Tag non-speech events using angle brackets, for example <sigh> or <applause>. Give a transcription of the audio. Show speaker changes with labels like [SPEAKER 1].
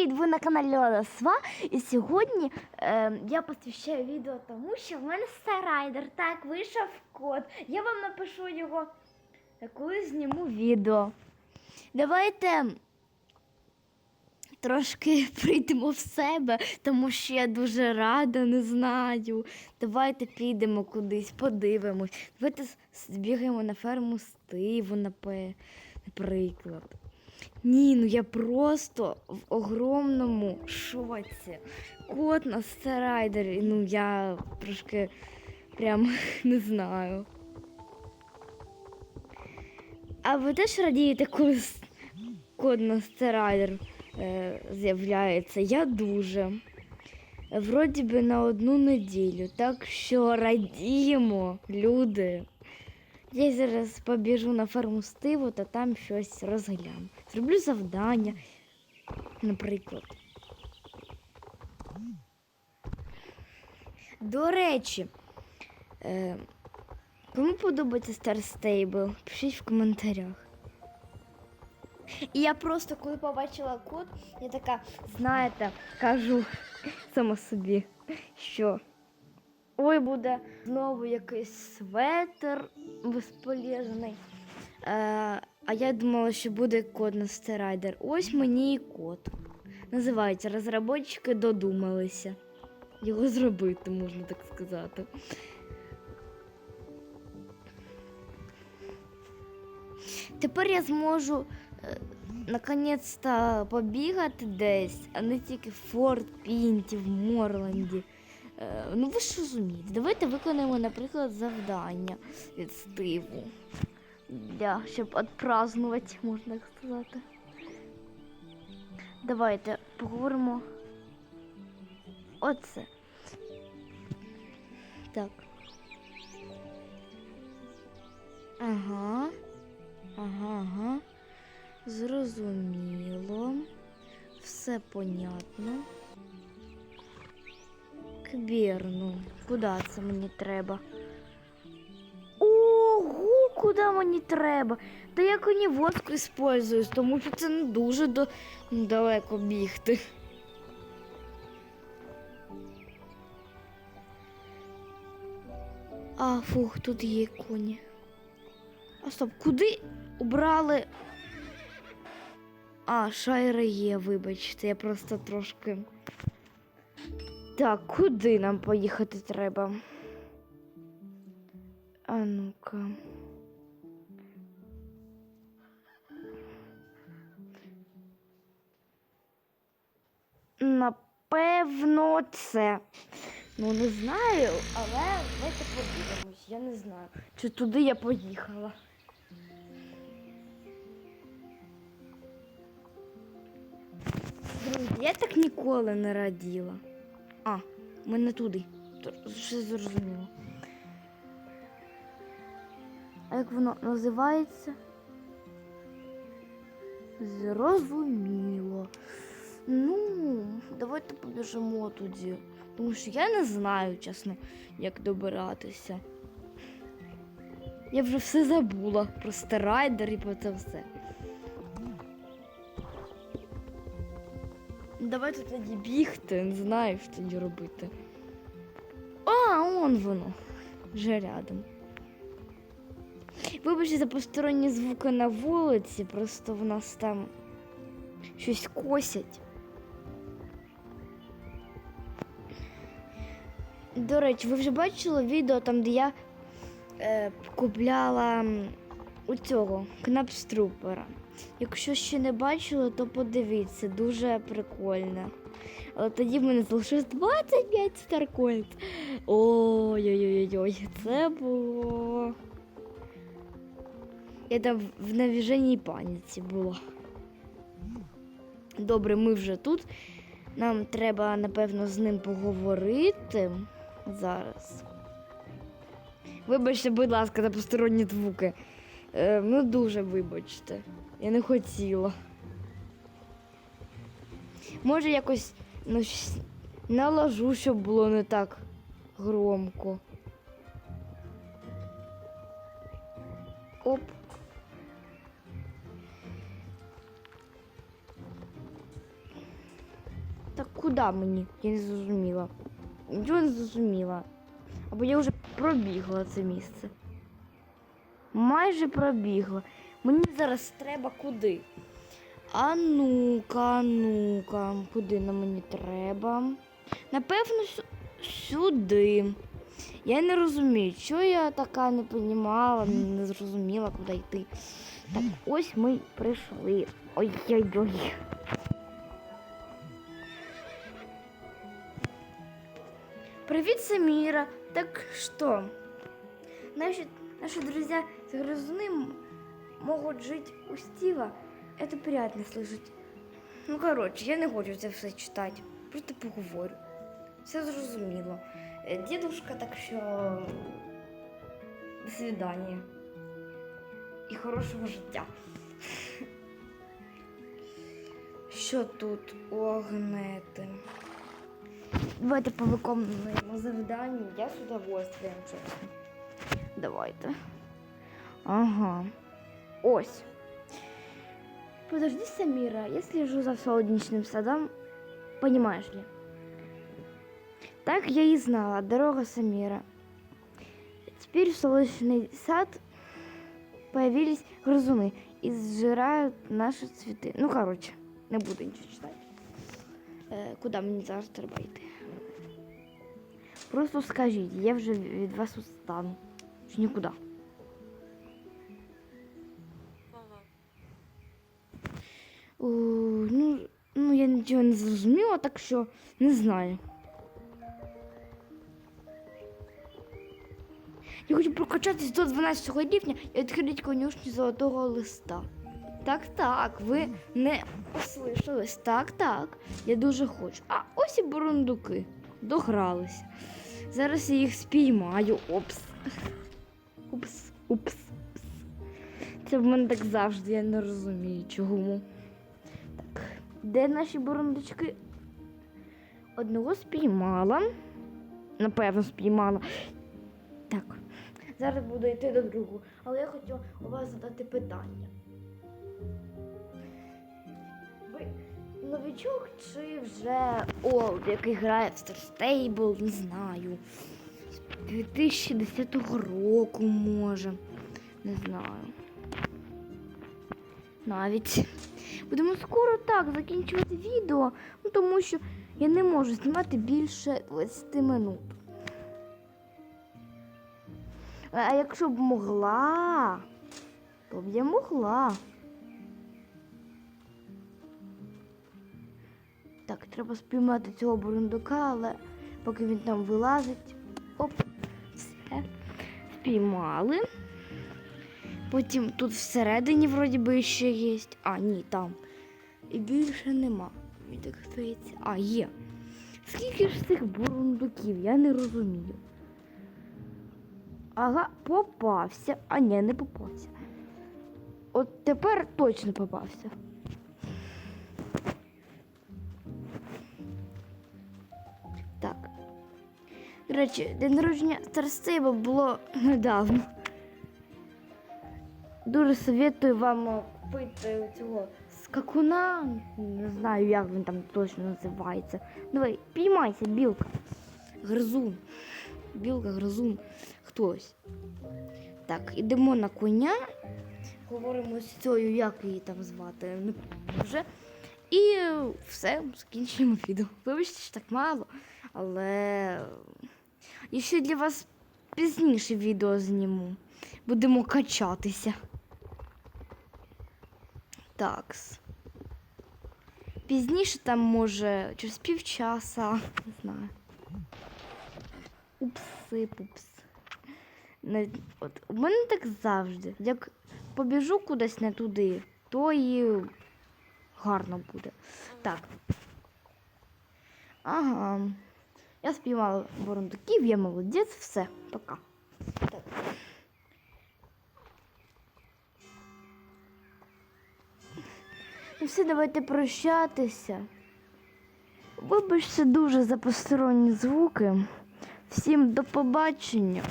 [SPEAKER 1] Привіт! Ви на каналі Олесва. І сьогодні е, я посвящаю відео тому, що в мене Старайдер. Так, вийшов код. Я вам напишу його, коли зніму відео. Давайте трошки <laughs> прийдемо в себе, тому що я дуже рада, не знаю. Давайте підемо кудись, подивимось. Давайте збігаємо на ферму Стиву, наприклад. Ні, ну я просто в огромному шоці. Кот на старайдері. Ну я трошки прям <laughs> не знаю. А ви теж радієте, коли код на старайдер е, з'являється? Я дуже. Вроді би на одну неділю. Так що радіємо, люди. Я зараз побіжу на ферму Стиву та там щось розгляну. Зроблю завдання, наприклад. До речі, е, кому подобається Star Stable, пишіть в коментарях. І я просто, коли побачила код, я така, знаєте, кажу сама собі, що Ой, буде знову якийсь светр безполезний. Е, а я думала, що буде код на стерайдер. Ось мені і код. Називається Розробники додумалися. Його зробити, можна так сказати. Тепер я зможу е, наконець-то побігати десь, а не тільки в Форт Пінті, в Морланді. Е, ну ви ж розумієте, давайте виконаємо, наприклад, завдання від Стиву. Для, щоб відпразнувати, можна так сказати. Давайте поговоримо. Оце. Так. Ага. Ага, ага. Зрозуміло. Все понятно. Кбірну. Куди це мені треба? Ого, куди мені треба? Та я коніводку использую, тому що це не дуже до... далеко бігти. А, фух, тут є коні. А стоп, куди убрали? А, шайри є, вибачте, я просто трошки. Так, куди нам поїхати треба? А ну-ка. Напевно, це. Ну, не знаю, але давайте подивимось. Я не знаю, чи туди я поїхала. Друзі, я так ніколи не раділа. А, ми не туди. Все зрозуміло. А як воно називається? Зрозуміло. Ну, давайте побіжимо тоді. Тому що я не знаю, чесно, як добиратися. Я вже все забула про старайдер і про це все. Давайте тоді бігти, не знаю, що тоді робити. А, он воно. Вже рядом. Вибачте за посторонні звуки на вулиці, просто в нас там щось косять. До речі, ви вже бачили відео там, де я е, купляла у цього кнапструпера. Якщо ще не бачили, то подивіться, дуже прикольно. Але тоді в мене залишилось 25 старкоїнс. Ой-ой-ой, це було. Я там в навіженій паніці була. Добре, ми вже тут. Нам треба, напевно, з ним поговорити зараз. Вибачте, будь ласка, за посторонні звуки. Е, ну, дуже вибачте. Я не хотіла. Може, якось ну, щось наложу, щоб було не так громко. Оп. Так куди мені? Я не зрозуміла. Нічого не зрозуміла. Або я вже пробігла це місце. Майже пробігла. Мені зараз треба куди? А ну-ка, ну-ка, куди нам мені треба? Напевно, сюди. Я не розумію, що я така не понімала, не зрозуміла, куди йти. Так, ось ми прийшли. Ой-ой-ой. Привет, Самира. Так что? Наши, наши друзья грызуны м- могут жить у Стива. Это приятно слышать. Ну, коротше, я не хочу це все читати. Просто поговорю. Все зрозуміло. Е, Дідушка, так що до свидання. І хорошого життя. Що тут огнети? Давайте повиконуємо завдання. Я з удовольствием, чесно. Давайте. Ага. Ось. Подожди, Самира, я слежу за солнечным садом, понимаешь ли? Так я и знала, дорога Самира. Теперь в солнечный сад появились грызуны и сжирают наши цветы. Ну, короче, не буду ничего читать. Е, куди мені зараз треба йти? Просто скажіть, я вже від вас устану. Чи нікуди. Ну, ну, я нічого не зрозуміла, так що не знаю. Я хочу прокачатись до 12 рівня і відкрити конюшню золотого листа. Так, так, ви не послышались. Так, так. Я дуже хочу. А ось і бурундуки. Догралися. Зараз я їх спіймаю. Опс. Упс, упс, упс. Це в мене так завжди, я не розумію, чому. Де наші бурундучки? Одного спіймала. Напевно, спіймала. Так, зараз буду йти до другого. Але я хотіла у вас задати питання. Ви новичок чи вже олд, який грає в Star Stable, не знаю. З 2010 року може. Не знаю. Навіть. Будемо скоро так закінчувати відео, ну тому що я не можу знімати більше 20 минут. А якщо б могла, то б я могла. Так, треба спіймати цього бурундука, але поки він там вилазить. Оп, все. Спіймали. Потім тут всередині вроді би ще є. А, ні, там. І більше нема. Мені так здається. А, є. Скільки ж цих бурундуків? Я не розумію. Ага, попався. А ні, не попався. От тепер точно попався. Так. До речі, день народження Старстейба було <laughs> недавно. Дуже советую вам купити цього скакуна. Не знаю, як він там точно називається. Давай, піймайся, білка. Гризун. Білка, гризун. Хтось. Так, ідемо на коня. Говоримо з цією, як її там звати, не вже. І все, закінчуємо відео. Вибачте, що так мало, але я ще для вас пізніше відео зніму. Будемо качатися. Такс. Пізніше там може через півчаса, не знаю. Упси, пупс. От, у мене так завжди. Як побіжу кудись не туди, то і гарно буде. Так. Ага. Я спіймала бурундуків, я молодець, все, пока. Ну все, давайте прощатися. Вибачте дуже за посторонні звуки. Всім до побачення.